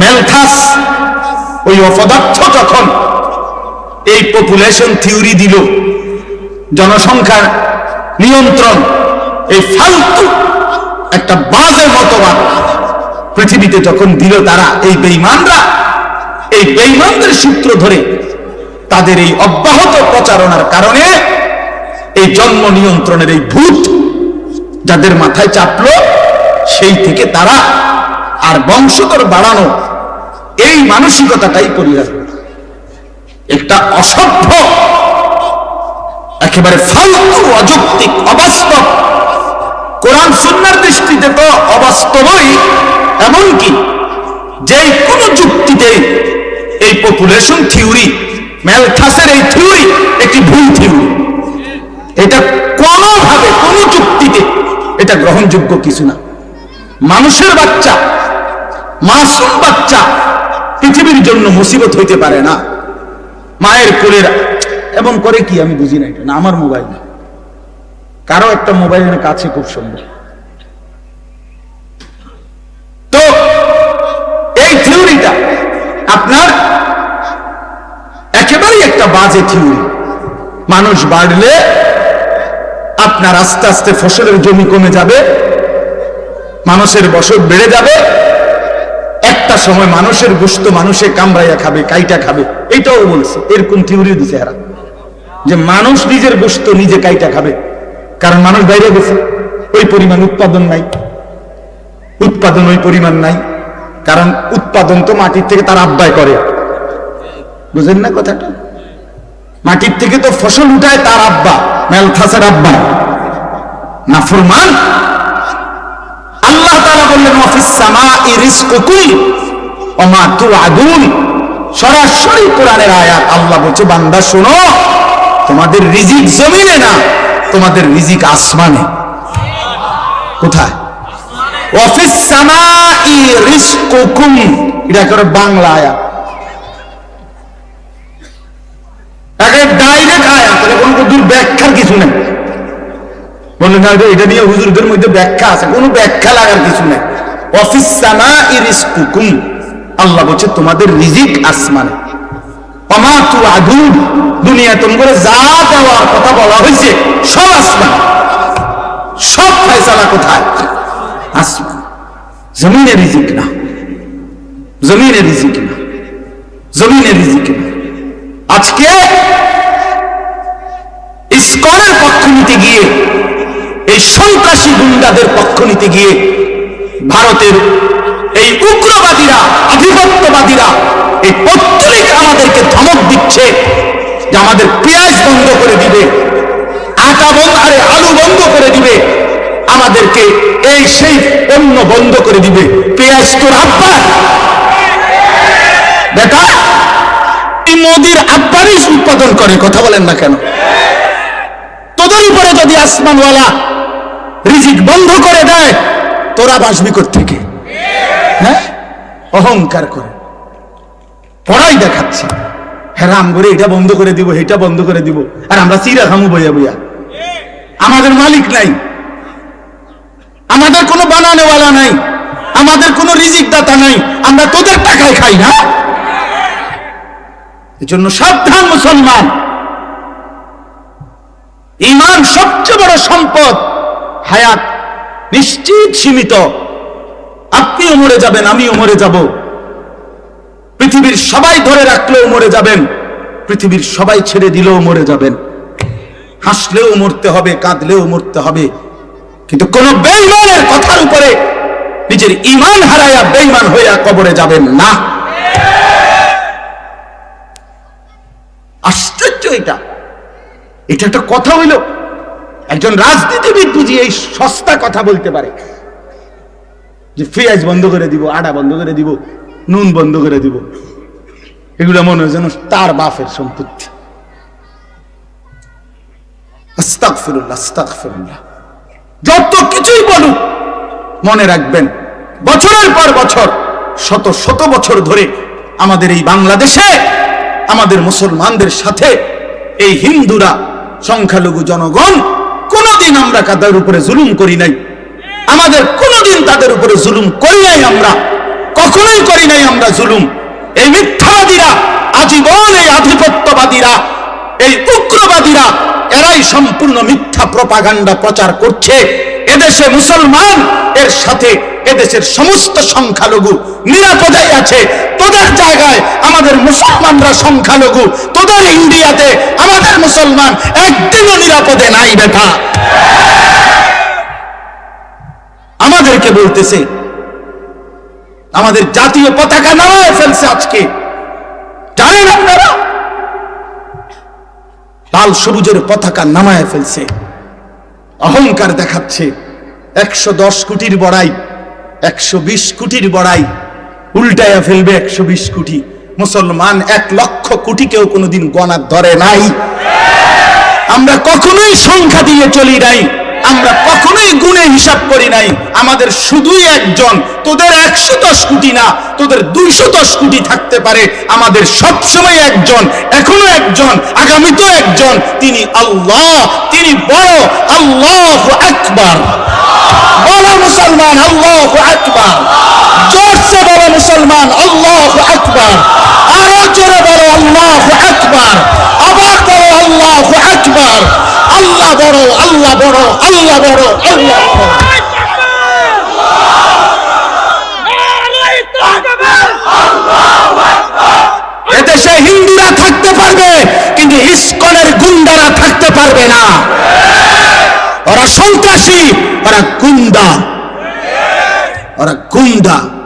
Malthus, ওই অপদার্থ যখন এই পপুলেশন থিওরি দিল। জনসংখ্যার নিয়ন্ত্রণ, এই ফালতু একটা বাজে মতবাদ পৃথিবীতে যখন দিল তারা, এই বেইমানরা এই বেইমানদের সূত্র ধরে তাদের এই অব্যাহত প্রচারণার কারণে এই জন্ম নিয়ন্ত্রণের এই ভূত যাদের মাথায় চাপলো, সেই থেকে তারা আর বংশধর বাড়ানো, এই মানসিকতাটাই পরিহার একটা অসভ্য, একেবারে ফালতু অযৌক্তিক অবাস্তব। কোরআন সুন্নার দৃষ্টিতে তো অবাস্তবই, এমনকি যে কোনো যুক্তিতে এই পপুলেশন থিওরি ম্যালথাসের এই থিওরি একটি ভুল থিওরি এটা কোনোভাবে, কোনো যুক্তিতে এটা গ্রহণযোগ্য কিছু না। মানুষের বাচ্চা মাসুম বাচ্চা পৃথিবীর জন্য মুসিবত হইতে পারে না। মায়ের কোলের এবং করে কি আমি বুঝি না এটা না, আমার মোবাইল না। কারও একটা মোবাইলের কাছে খুব সুন্দর। তো এই থিওরিটা আপনার একেবারেই একটা বাজে থিওরি। মানুষ বাড়লে আপনার আস্তে আস্তে ফসলের জমি কমে যাবে, মানুষের বসত বেড়ে যাবে সময় মানুষের গোস্ত মানুষে কামড়াইয়া খাবে, কাইটা খাবে। এইটাও বলছে। এরকম থিওরি দিছে এরা। যে মানুষ নিজের গোস্ত নিজে কাইটা খাবে। কারণ মানুষ বাইরে গেছে। ওই পরিমাণ উৎপাদন নাই। উৎপাদন ওই পরিমাণ নাই। কারণ উৎপাদন তো মাটির থেকে তার আব্বাই করে। বুঝেন না কথাটা? মাটির থেকে তো ফসল উঠায় তার আব্বা। মেলথাসের আব্বা। নাফরমান আল্লাহ তাআলা বললেন অফিস তুআদুন সরাসরি কোরআনের আয়াত, আল্লাহ বলছে, বান্দা, শোনো, তোমাদের রিজিক জমিনে না, তোমাদের রিজিক আসমানে। কোথায়? অফিস এটা ব্যাখ্যার কিছু নেই। এটা নিয়ে মধ্যে ব্যাখ্যা আছে, কোনো ব্যাখ্যা লাগার কিছু নেই। অফিস আল্লাহ বলছে, তোমাদের রিজিক আসমানে। দুনিয়া তোমার যা দেওয়ার কথা বলা হয়েছে, সব আসমান। সব ফয়সালা কোথায়? আসমান। জমিনে রিজিক না। জমিনে রিজিক না। জমিনে রিজিক না। আজকে ইস্কনের পক্ষ নিতে গিয়ে, এই সন্ত্রাসী গুন্ডাদের পক্ষ নিতে গিয়ে, ভারতের এই উগ্রবাদীরা এই পত্রিকা আমাদেরকে ধমক দিচ্ছে যে আমাদের পেঁয়াজ বন্ধ করে দিবে, আটা বন্ধ আরে আলু বন্ধ করে দিবে, আমাদেরকে এই সেই বন্ধ করে দিবে। পেঁয়াজ তোর আব্বা। বেটা আব্বারই উৎপাদন করে, কথা বলেন না কেন? তোদের উপরে যদি আসমানওয়ালা রিজিক বন্ধ করে দেয়, তোরা বাসবি থেকে হ্যাঁ? অহংকার করে। পড়াই দেখাচ্ছে। হেরাম করে এটা বন্ধ করে দিব এটা বন্ধ করে দিব। আর আমরা চিরা খামু বইয়া বইয়া। আমাদের মালিক নাই। আমাদের কোনো বানানেওয়ালা নাই। আমাদের কোনো রিজিক দাতা নাই। আমরা তোদের টাকায় খাই না। এজন্য সাবধান মুসলমান। ইমান সবচেয়ে বড় সম্পদ। হায়াত নিশ্চিত সীমিত। আপনিও মরে যাবেন, আমিও মরে যাব। পৃথিবীর সবাই ধরে রাখলেও মরে যাবেন। পৃথিবীর সবাই ছেড়ে দিলেও মরে যাবেন। হাসলেও মরতে হবে, কাঁদলেও মরতে হবে। কিন্তু কোন বেইমানের কথার উপরে নিজের ইমান হারাইয়া বেইমান হইয়া কবরে যাবেন না। আশ্চর্য এটা। এটা একটা কথা হইল, একজন রাজনীতিবিদ বুঝি এই সস্তা কথা বলতে পারে। যে পেঁয়াজ বন্ধ করে দিব, আটা বন্ধ করে দিব, নুন বন্ধ করে দিব। এগুলো মনে হয় যেন তার বাপের সম্পত্তি। যত কিছুই বলুক, মনে রাখবেন, বছরের পর বছর, শত শত বছর ধরে আমাদের এই বাংলাদেশে, আমাদের মুসলমানদের সাথে এই হিন্দুরা, সংখ্যালঘু জনগণ, কোনোদিন আমরা তাদের উপরে জুলুম করি নাই। আমাদের কোনোদিন তাদের উপরে জুলুম করি নাই আমরা, কখনোই করি নাই আমরা জুলুম। এই মিথ্যাবাদীরা, আজীবন এই আধিপত্যবাদীরা, এই উগ্রবাদীরা, এরাই সম্পূর্ণ মিথ্যা প্রপাগান্ডা প্রচার করছে। এদেশে মুসলমান, এর সাথে এদেশের সমস্ত সংখ্যালঘু নিরাপদেই আছে। তোদের জায়গায় আমাদের মুসলমানরা সংখ্যালঘু, তোদের ইন্ডিয়াতে আমাদের মুসলমান একদিনও নিরাপদে নাই, বেটা। আমাদেরকে বলতেছে আমাদের জাতীয় পতাকা নামায় ফেলছে আজকে। জানেন আপনারা? লাল সবুজের পতাকা নামায় ফেলছে। অহংকার দেখাচ্ছে। একশো দশ কোটির বড়াই, একশো বিশ কোটির বড়াই উল্টায়া ফেলবে একশো বিশ কোটি। মুসলমান এক লক্ষ কোটিকেও কোনোদিন গণার ধরে নাই। আমরা কখনোই সংখ্যা দিয়ে চলি নাই। আমরা কখনোই গুণে হিসাব করি নাই। আমাদের শুধুই একজন। তোদের একশো দশ কোটি না, তোদের দুইশো দশ কোটি থাকতে পারে। আমাদের সবসময় একজন, এখনও একজন, আগামীতেও একজন। তিনি আল্লাহ, তিনি বড়, আল্লাহ আকবার। বলো মুসলমান, আল্লাহ আকবার। জোরসে বলো মুসলমান, আল্লাহ আকবার। আরও জোরে বলো, আল্লাহ আকবার। আবার বলো, আল্লাহ আকবার। আল্লাহ বড় আল্লাহ বড় আল্লাহ বড়, আল্লাহ এদেশে হিন্দুরা থাকতে পারবে, কিন্তু ইস্কনের গুন্ডারা থাকতে পারবে না। ওরা সন্ত্রাসী, ওরা গুন্ডা। ওরা গুন্ডা।